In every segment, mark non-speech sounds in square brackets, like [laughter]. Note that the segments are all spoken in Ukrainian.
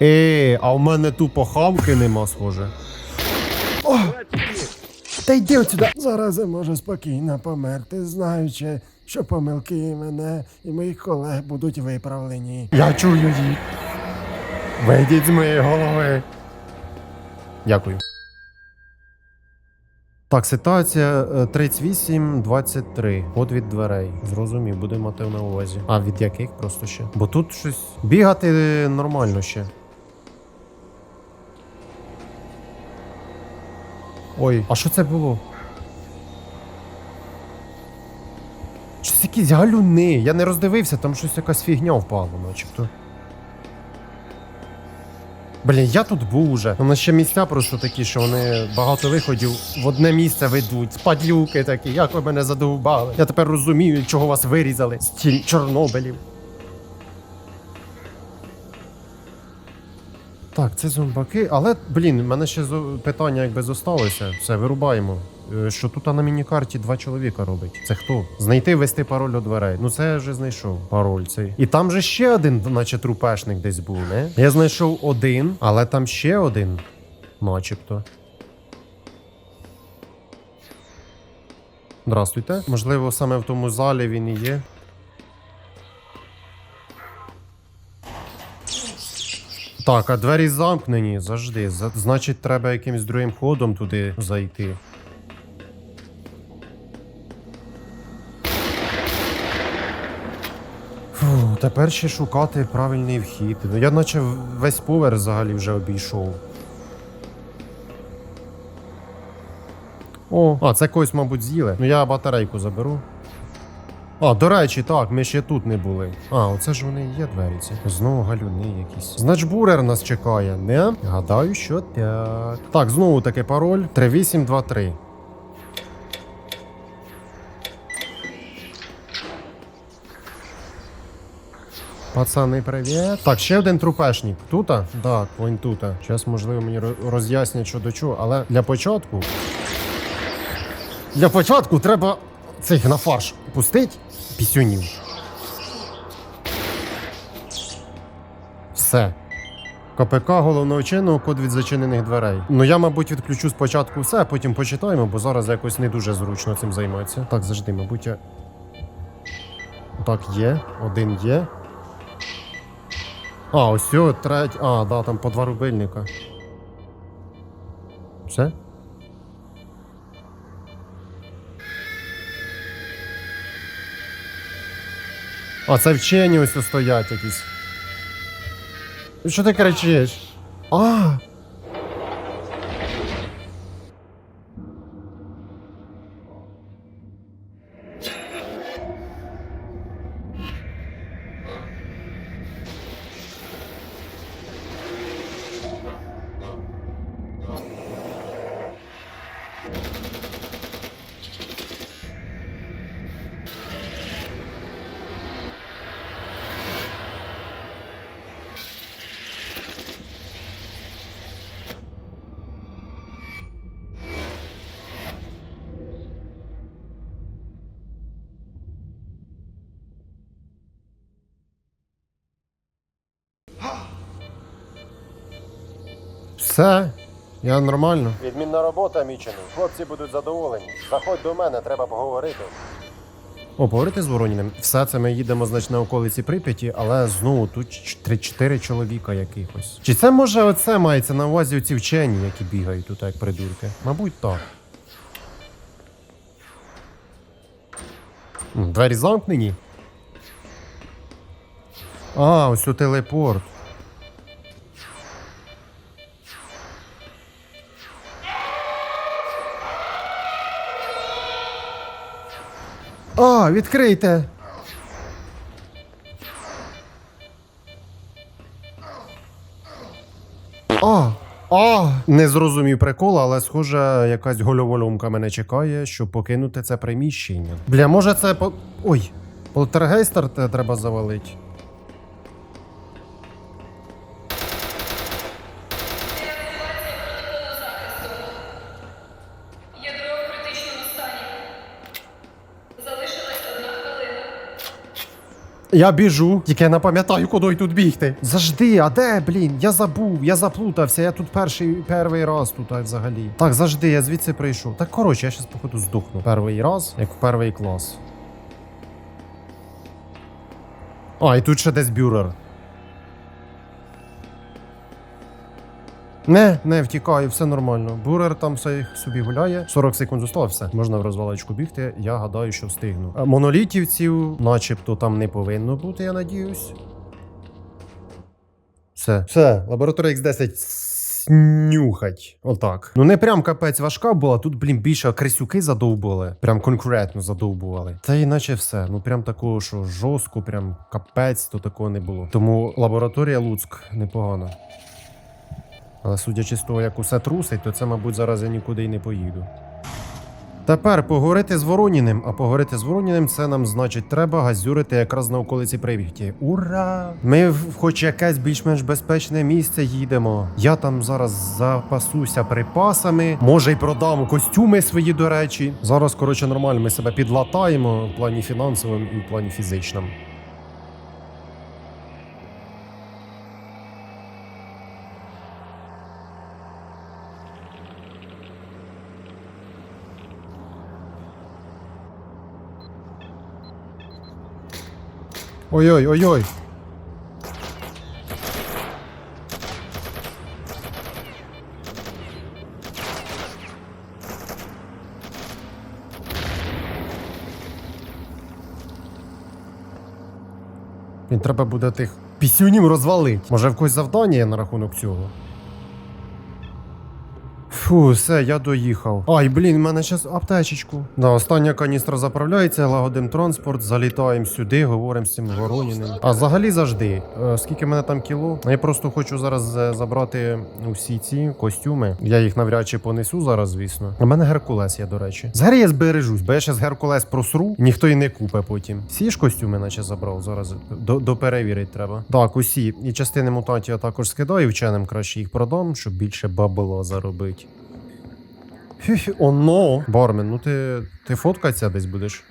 Е, а в мене тупо хамки нема, схоже. О! Та йди отсюди! Зараз я можу спокійно померти, знаючи, що помилки мене і моїх колег будуть виправлені. Я чую їх. Вийдіть з моєї голови. Дякую. Так, ситуація е, 38-23. От від дверей. Зрозумів, будемо мати на увазі. А від яких просто ще? Бо тут щось. Бігати е, нормально ще. Ой, а що це було? Щось якісь галюни. Я не роздивився, там щось якась фігня впала, начебто. Блін, я тут був уже. У нас ще місця просто такі, що вони багато виходів в одне місце ведуть. Спадюки такі, як ви мене задовбали. Я тепер розумію, чого вас вирізали з Чорнобилів. Так, це зомбаки, але, блін, в мене ще питання якби зосталося. Все, вирубаємо. Е, Що тут на міні-карті два чоловіка робить? Це хто? Знайти ввести пароль до дверей. Ну це я вже знайшов пароль цей. І там же ще один, наче трупешник десь був, не? Я знайшов один, але там ще один, начебто. Здравствуйте. Можливо, саме в тому залі він і є. Так, а двері замкнені завжди. Значить, треба якимось другим ходом туди зайти. Фу, тепер ще шукати правильний вхід. Ну я наче весь поверх взагалі вже обійшов. О, а це когось, мабуть, з'їли. Ну я батарейку заберу. А, до речі, так, ми ще тут не були. А, оце ж вони є двері ці. Знову галюни якісь. Знач бурер нас чекає, не? Гадаю, що так. Так, знову таки пароль 3823. Пацани, привіт. Так, ще один трупешник. Тута? Так, він тута. Зараз, можливо, мені ро- роз'яснять, що до чого, але для початку. Для початку треба цих на фарш пустить пісюнів. Все. КПК головного чинного код від зачинених дверей. Ну я, мабуть, відключу спочатку все, а потім почитаємо, бо зараз якось не дуже зручно цим займатися. Так, завжди, мабуть, я. Так, є. Один є. А, ось третій. А, да, там по два рубильника. Все? А, це вчені ось стоять якісь. Що ти кричиш? А! Все, я нормально. Відмінна робота, мічений. Хлопці будуть задоволені. Заходь до мене, треба поговорити. О, поговорити з Вороніним. Все це ми їдемо, значить, на околиці Прип'яті, але знову тут 3-4 чоловіка якихось. Чи це може оце мається на увазі оці вчені, які бігають тут як придурки? Мабуть, так. Двері замкнені. А, ось у телепорт. А, відкрийте. О! О! не зрозумів прикол, але схоже, якась гольоволюмка мене чекає, щоб покинути це приміщення. Бля, може це по. Ой, полтергейстер треба завалити. Я біжу, тільки я не пам'ятаю, куди тут бігти. Завжди, а де, блін? Я забув, я заплутався, я тут перший перший раз тут а, взагалі. Так, завжди, я звідси прийшов. Так коротше, я щас походу здохну. Перший раз, як перший клас. А, і тут ще десь бюрер. Не, не втікаю, все нормально. Бурер там все собі гуляє. 40 секунд зосталося, все. Можна в розвалочку бігти. Я гадаю, що встигну. Монолітівців, начебто, там не повинно бути, я надіюсь. Все. Все, лабораторія X10 снюхать. Отак. Ну не прям капець важка була, тут, блін, більше крисюки задовбували. Прям конкретно задовбували. Та іначе все. Ну прям такого, що жорстко, прям капець, то такого не було. Тому лабораторія Луцьк непогана. Але судячи з того, як усе трусить, то це, мабуть, зараз я нікуди й не поїду. Тепер поговорити з Вороніним, а поговорити з Вороніним це нам значить треба газюрити якраз на околиці Привіхті. Ура! Ми в хоч якесь більш-менш безпечне місце їдемо. Я там зараз запасуся припасами. Може й продам костюми свої, до речі. Зараз, коротше, нормально, ми себе підлатаємо в плані фінансовому і в плані фізичному. Ой-ой, ой-ой. Він треба буде тих пісюнів розвалить. Може в когось завдання є на рахунок цього. Фу, все, я доїхав. Ай, блін, в мене зараз аптечечку. Да, остання каністра заправляється, лагодим транспорт, залітаємо сюди, говоримо з цим Вороніним. А взагалі завжди. Е, скільки мене там кіло? Я просто хочу зараз е, забрати усі ці костюми. Я їх навряд чи понесу зараз, звісно. У мене Геркулес є, до речі. Взагалі я збережусь, бо я зараз Геркулес просру, ніхто і не купе потім. Всі ж костюми, наче забрав зараз. До, доперевірить треба. Так, усі. І частини мутантів я також скидаю вченим, краще їх продам, щоб більше бабла заробити. Фі-фі, оно. Бармен, ну ти, ти фоткатися десь будеш?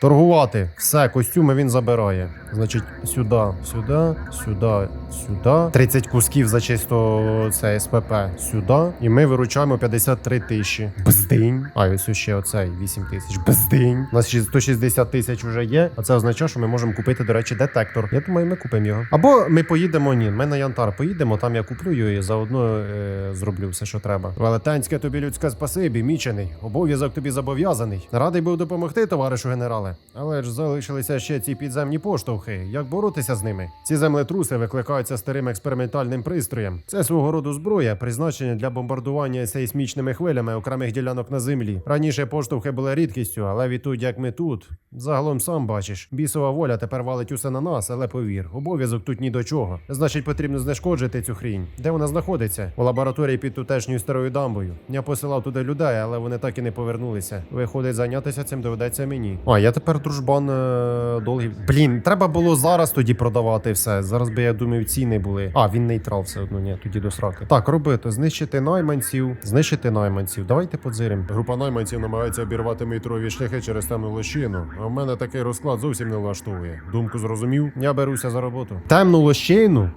Торгувати. Все, костюми він забирає. Значить, сюди, сюди, сюди, сюди. 30 кусків за чисто це СПП сюди. І ми виручаємо 53 тисячі. Бездинь. А, ось ще оцей 8 тисяч. Бездинь. У нас ще 160 тисяч вже є. А це означає, що ми можемо купити, до речі, детектор. Я думаю, ми купимо його. Або ми поїдемо. Ні, ми на Янтар поїдемо, там я куплю його і заодно е, зроблю все, що треба. Велетенське тобі людське спасибі, мічений. Обов'язок тобі зобов'язаний. Радий був допомогти, товаришу генерале. Але ж залишилися ще ці підземні поштовхи. Як боротися з ними? Ці землетруси викликаються старим експериментальним пристроєм. Це свого роду зброя, призначена для бомбардування сейсмічними хвилями окремих ділянок на землі. Раніше поштовхи були рідкістю, але відтоді, як ми тут, загалом сам бачиш, бісова воля тепер валить усе на нас, але повір, обов'язок тут ні до чого. Значить, потрібно знешкоджити цю хрінь. Де вона знаходиться? У лабораторії під тутешньою старою дамбою. Я посилав туди людей, але вони так і не повернулися. Виходить, зайнятися цим доведеться мені. А я тепер дружбан е, долгий. Блін, треба було зараз тоді продавати все. Зараз би я думаю, ціни були. А, він нейтрал все одно, ні, тоді до сраки. Так, робити, знищити найманців, знищити найманців. Давайте подзиримо. Група найманців намагається обірвати метрові шляхи через темну лощину. А в мене такий розклад зовсім не влаштовує. Думку зрозумів? Я беруся за роботу. Темну лощину?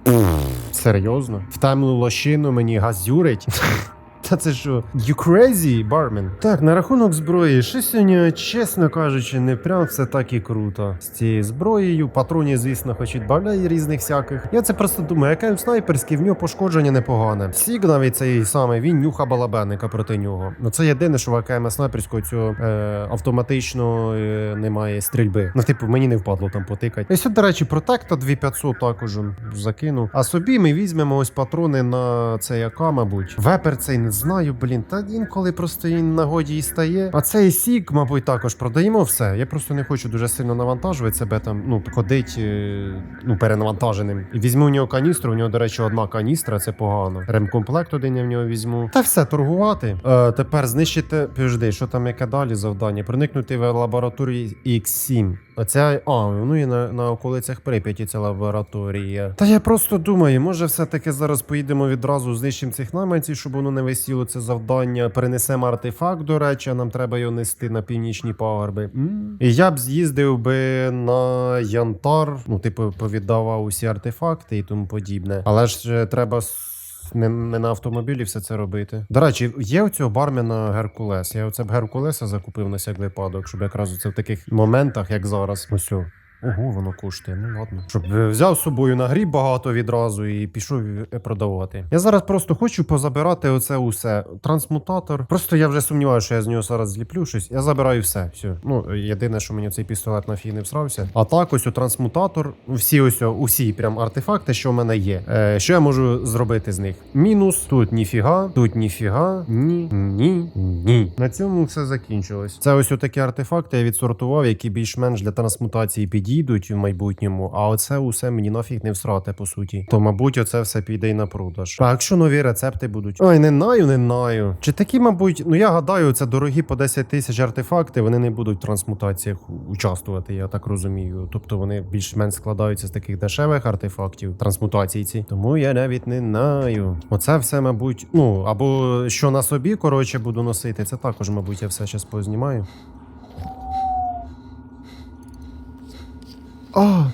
Серйозно? В темну лощину мені газюрить? Та це що, you crazy, barman? Так, на рахунок зброї, що сьогодні, чесно кажучи, не прям все так і круто. З цією зброєю, патронів, звісно, хоч відбавляє різних всяких. Я це просто думаю, яке снайперський, в нього пошкодження непогане. Сік навіть цей самий, він нюха балабенника проти нього. Ну це єдине, що в АКМ снайперського цього е, автоматично е, немає стрільби. Ну, типу, мені не впадло там потикати. Ось, до речі, протекта 2500 також он закинув. А собі ми візьмемо ось патрони на цей АК, мабуть. Вепер цей не знаю, блін. Та інколи просто він на годі і стає. А цей сік, мабуть, також продаємо все. Я просто не хочу дуже сильно навантажувати себе там, ну, ходить е, ну, перенавантаженим. І візьму у нього каністру. У нього, до речі, одна каністра, це погано. Ремкомплект один я в нього візьму. Та все, торгувати. Е, тепер знищити. Пожди, що там яке далі завдання? Проникнути в лабораторію X7. Оця, а, ну і на, на околицях Прип'яті ця лабораторія. Та я просто думаю, може все-таки зараз поїдемо відразу знищимо цих найманців, щоб воно не висіло це завдання. Перенесемо артефакт, до речі, а нам треба його нести на північні пагорби. М? І я б з'їздив би на Янтар, ну, типу, повіддавав усі артефакти і тому подібне. Але ж е, треба. Не, не на автомобілі все це робити. До речі, є у цього бармена Геркулес. Я оце б Геркулеса закупив на всяк випадок, щоб якраз це в таких моментах, як зараз. Ось. Ого, воно коштує. Ну ладно. Щоб е, взяв з собою на гріб багато відразу і пішов е, продавати. Я зараз просто хочу позабирати оце усе. Трансмутатор. Просто я вже сумніваюся, що я з нього зараз зліплю щось. Я забираю все. все. Ну, єдине, що мені цей пістолет на фі не всрався. А так, ось у трансмутатор. Всі ось усі прям артефакти, що в мене є. Е, що я можу зробити з них? Мінус, тут ніфіга, тут ніфіга, ні, ні, ні. На цьому все закінчилось. Це ось такі артефакти я відсортував, які більш-менш для трансмутації підійдуть в майбутньому. А оце усе мені нафіг не всрати, по суті. То, мабуть, оце все піде й на продаж. А якщо нові рецепти будуть? Ой, не знаю, не знаю. Чи такі, мабуть, ну я гадаю, це дорогі по 10 тисяч артефакти, вони не будуть в трансмутаціях участвувати, я так розумію. Тобто вони більш-менш складаються з таких дешевих артефактів, трансмутацій ці. Тому я навіть не знаю. Оце все, мабуть, ну або що на собі, коротше, буду носити. Це також, мабуть, я все зараз познімаю. А.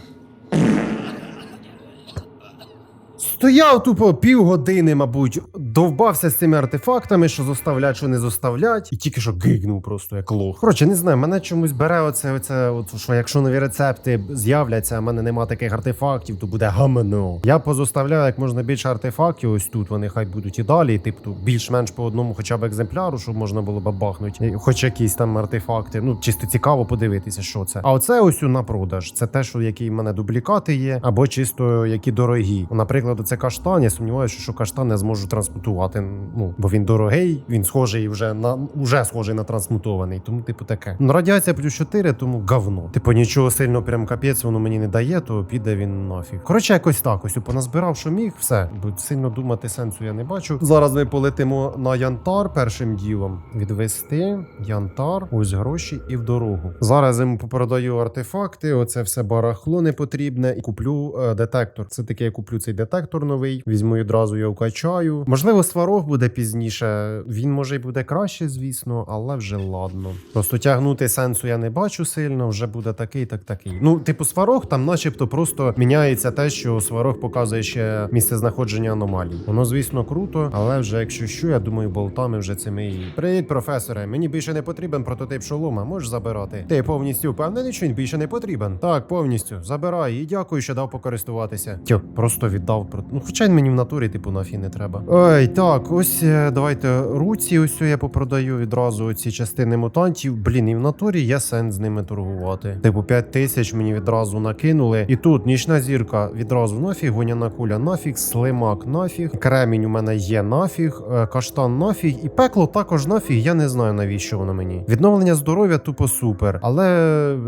Стояв тупо півгодини, мабуть, довбався з цими артефактами, що зоставлять, що не зоставлять, і тільки що гигнув просто як лох. Коротше, не знаю, мене чомусь бере оце, оце, от, що якщо нові рецепти з'являться, а в мене нема таких артефактів, то буде гамно. Я позоставляю як можна більше артефактів. Ось тут вони хай будуть і далі. Типу, більш-менш по одному, хоча б екземпляру, щоб можна було б бахнути. Хоч якісь там артефакти. Ну, чисто цікаво подивитися, що це. А оце ось на продаж. Це те, що які в мене дублікати є, або чисто які дорогі. Наприклад, це каштан. Я сумніваюся, що каштан я зможу трансмутувати. Ну бо він дорогий, він схожий вже на вже схожий на трансмутований. Тому, типу, таке. Ну, радіація плюс 4, тому говно. Типу, нічого сильно прям капець, воно мені не дає, то піде він нафіг. Коротше, якось так. Ось поназбирав, що міг, все. Бо сильно думати сенсу я не бачу. Зараз ми полетимо на Янтар першим ділом. Відвести Янтар, ось гроші і в дорогу. Зараз йому попродаю артефакти. Оце все барахло не потрібне. І куплю е, детектор. Це таке, я куплю цей детектор новий. Візьму і одразу його вкачаю. Можливо, сварог буде пізніше. Він може й буде краще, звісно, але вже ладно. Просто тягнути сенсу я не бачу сильно. Вже буде такий, так такий. Ну, типу, сварог там, начебто, просто міняється те, що сварог показує ще місце знаходження аномалій. Воно, звісно, круто, але вже якщо що, я думаю, болтами вже цими і. Привіт, професоре. Мені більше не потрібен прототип шолома. Можеш забирати. Ти повністю впевнений, що він більше не потрібен. Так, повністю. Забирай і дякую, що дав покористуватися. Тьо, просто віддав про. Ну, хоча він мені в натурі, типу, нафі не треба. Ой, так, ось е, давайте руці. Ось я попродаю відразу ці частини мутантів. Блін, і в натурі є сенс з ними торгувати. Типу, 5 тисяч мені відразу накинули. І тут нічна зірка відразу нафіг, гоняна куля нафіг, слимак нафіг. Кремінь у мене є нафіг, е, каштан нафіг, і пекло також нафіг. Я не знаю навіщо воно мені. Відновлення здоров'я тупо супер. Але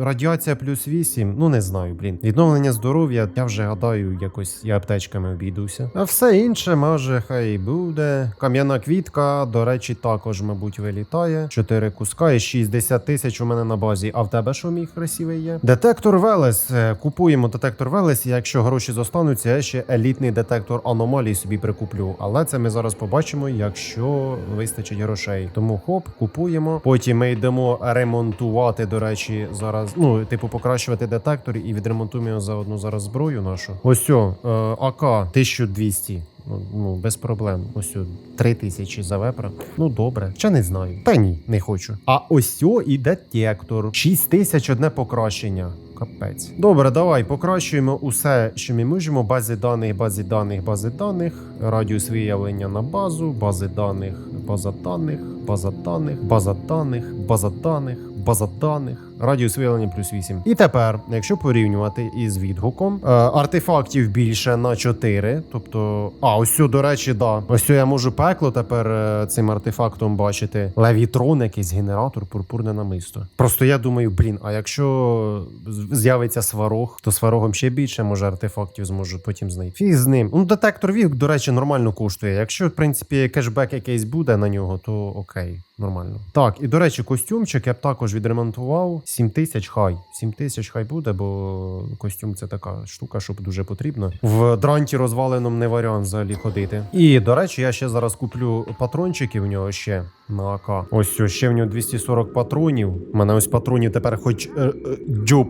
радіація плюс 8, ну не знаю, блін. Відновлення здоров'я, я вже гадаю, якось я аптечками обійдуся. А все інше, може, хай і буде. Кам'яна квітка, до речі, також, мабуть, вилітає. Чотири куска і 60 тисяч у мене на базі. А в тебе що мій красивий є? Детектор Велес. Е, Купуємо детектор Велес. Якщо гроші зостануться, я ще елітний детектор аномалій собі прикуплю. Але це ми зараз побачимо, якщо вистачить грошей. Тому хоп, купуємо. Потім ми йдемо ремонтувати. До речі, зараз ну, типу, покращувати детектор і відремонтуємо заодно зараз зброю нашу. Ось о, е, АК 1200. Ну, Ну, без проблем. Ось о, 3 тисячі за вепра. Ну добре, ще не знаю. Та ні, не хочу. А ось о і детектор. 6 тисяч одне покращення. Капець. Добре, давай покращуємо усе, що ми можемо. Бази даних, бази даних, бази даних, радіус виявлення на базу, бази даних, база даних, база даних, база даних, база даних, база даних. Радіус виявлення плюс 8. І тепер, якщо порівнювати із відгуком, е, артефактів більше на 4. Тобто, а ось цю, до речі, да. Ось цю я можу пекло тепер е, цим артефактом бачити. Левітрон, якийсь генератор, пурпурне намисто. Просто я думаю, блін, а якщо з'явиться сварог, то сварогом ще більше може артефактів зможу потім знайти. Фіг з ним. Ну, детектор вік, до речі, нормально коштує. Якщо, в принципі, кешбек якийсь буде на нього, то окей. Нормально. Так, і до речі, костюмчик я б також відремонтував. 7 тисяч хай. 7 тисяч хай буде, бо костюм це така штука, щоб дуже потрібно. В дранті розваленому не варіант взагалі ходити. І до речі, я ще зараз куплю патрончики в нього ще на АК. Ось ось ще в нього 240 патронів. У мене ось патронів тепер хоч е,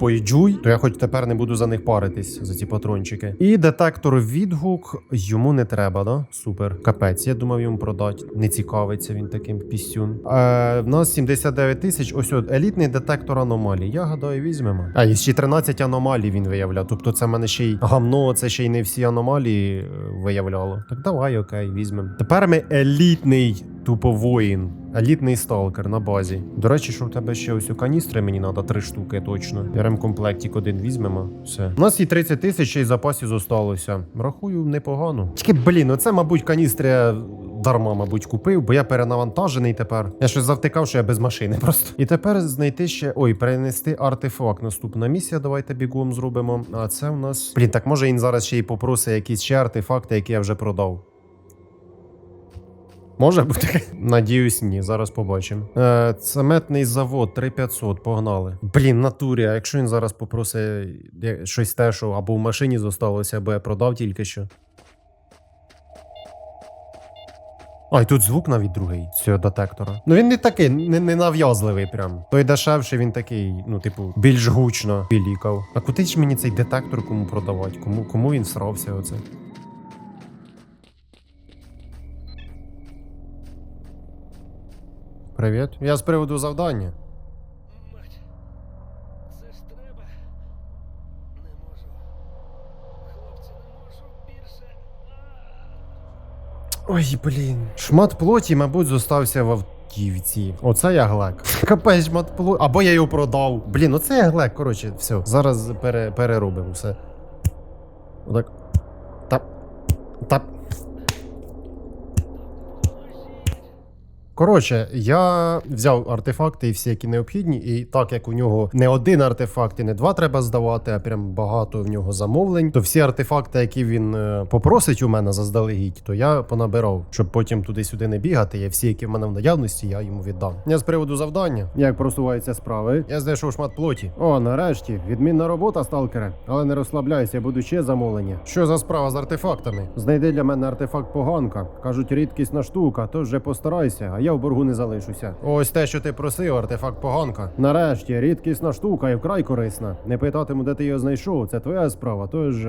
е, джуй, то я хоч тепер не буду за них паритись за ці патрончики. І детектор відгук йому не треба, да? Супер. Капець, я думав йому продати. Не цікавиться він таким пісюн. Е, в нас 79 тисяч. Ось от елітний детектор аномалій. Я гадаю, візьмемо. А і ще 13 аномалій він виявляв. Тобто це в мене ще й гамно, це ще й не всі аномалії е, виявляло. Так давай, окей, візьмемо. Тепер ми елітний тупо воїн. Елітний сталкер на базі. До речі, що в тебе ще ось у каністри мені треба три штуки точно. Берем комплектик один візьмемо. Все. У нас і 30 тисяч й запасів зосталося. Рахую, непогано. Тільки, блін, оце, мабуть, каністри дарма, мабуть, купив, бо я перенавантажений тепер. Я щось завтикав, що я без машини просто. І тепер знайти ще. Ой, перенести артефакт. Наступна місія. Давайте бігом зробимо. А це у нас. Блін, так може він зараз ще й попросить якісь ще артефакти, які я вже продав. Може бути? Надіюсь, ні. Зараз побачимо. Е, цементний завод 3500, погнали. Блін, натурі, а якщо він зараз попросить щось те, що або в машині зосталося, або я продав тільки що. А, і тут звук навіть другий з цього детектора. Ну він не такий, не, не нав'язливий прям. Той дешевший, він такий, ну, типу, більш гучно білікав. А куди ж мені цей детектор кому продавати? Кому, кому він срався оце? Привіт. Я з приводу завдання. Мать, це ж треба. Не можу. Хлопці, не можу більше. Ой, блін. Шмат плоті, мабуть, зостався в автівці. Оце я глек. [laughs] Капець шмат плоті. Або я його продав. Блін, оце я глек. Коротше, все. Зараз пере, переробимо все. Отак. Тап. Тап. Коротше, я взяв артефакти і всі, які необхідні, і так як у нього не один артефакт і не два треба здавати, а прям багато в нього замовлень, то всі артефакти, які він е, попросить у мене заздалегідь, то я понабирав, щоб потім туди-сюди не бігати. Я всі, які в мене в наявності, я йому віддам. Я з приводу завдання. Як просуваються справи? Я знайшов шмат плоті. О, нарешті, відмінна робота, сталкере. Але не розслабляйся, буду ще замовлення. Що за справа з артефактами? Знайди для мене артефакт поганка. Кажуть, рідкісна штука, тож вже постарайся, а я в боргу не залишуся. Ось те, що ти просив, артефакт поганка. Нарешті, рідкісна штука і вкрай корисна. Не питатиму, де ти його знайшов, це твоя справа, тож.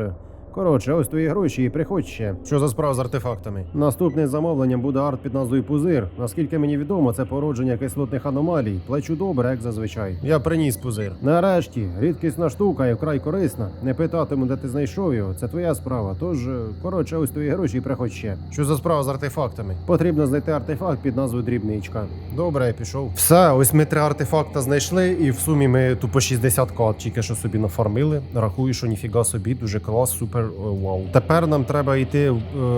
Коротше, ось твої гроші і приходь ще. Що за справа з артефактами? Наступне замовлення буде арт під назвою Пузир. Наскільки мені відомо, це породження кислотних аномалій. Плечу добре, як зазвичай. Я приніс пузир. Нарешті, рідкісна штука і вкрай корисна. Не питатиму, де ти знайшов його. Це твоя справа. Тож, е, коротше, ось твої гроші і приходь ще. Що за справа з артефактами? Потрібно знайти артефакт під назвою Дрібничка. Добре, я пішов. Все, ось ми три артефакта знайшли, і в сумі ми тупо 60 кат тільки що собі нафармили. Рахую, що ніфіга собі, дуже клас, супер е, вау. Тепер нам треба йти е,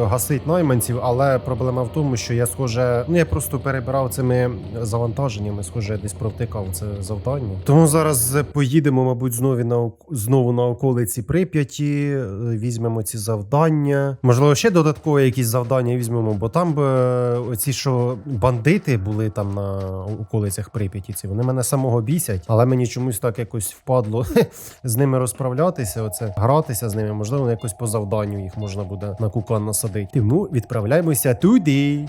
гасити найманців, але проблема в тому, що я схоже, ну я просто перебирав цими завантаженнями, схоже, десь провтикав це завдання. Тому зараз поїдемо, мабуть, знову на знову на околиці Прип'яті, е, візьмемо ці завдання. Можливо, ще додаткові якісь завдання візьмемо, бо там е, оці, що бандити були там на околицях Прип'яті, ці вони мене самого бісять, але мені чомусь так якось впадло [laughs] з ними розправлятися, оце гратися з ними. Можливо, якось по завданню їх можна буде на кукан насадити. Тому відправляємося туди.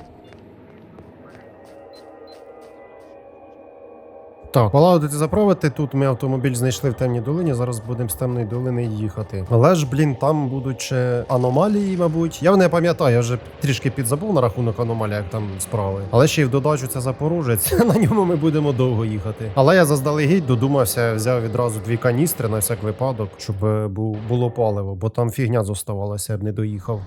Так, полагодити заправити. Тут ми автомобіль знайшли в темній долині. Зараз будемо з темної долини їхати. Але ж, блін, там будуть аномалії, мабуть. Я не пам'ятаю, я вже трішки підзабув на рахунок аномалій, як там справи. Але ще й в додачу це запорожець. [laughs] На ньому ми будемо довго їхати. Але я заздалегідь додумався, взяв відразу дві каністри на всяк випадок, щоб е, було паливо, бо там фігня зоставалася, я б не доїхав.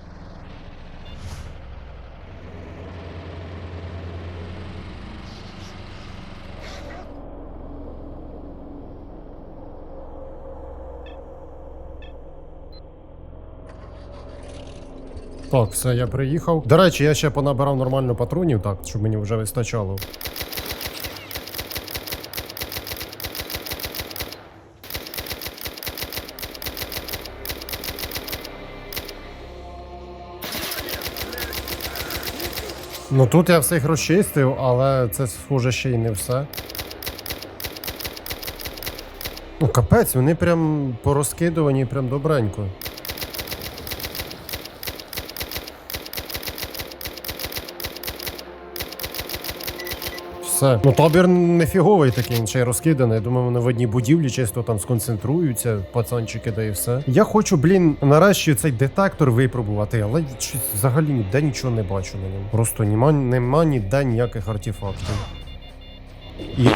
Так, все, я приїхав. До речі, я ще понабирав нормально патронів, так, щоб мені вже вистачало. Ну тут я всіх розчистив, але це схоже ще й не все. Ну, капець, вони прям порозкидувані, прям добренько. Все. Ну табір не фіговий такий, він ще й розкиданий. Думаю, вони в одній будівлі чисто там сконцентруються, пацанчики, да і все. Я хочу, блін, нарешті цей детектор випробувати, але взагалі ніде нічого не бачу на ньому. Просто нема, нема ніде ніяких артефактів. І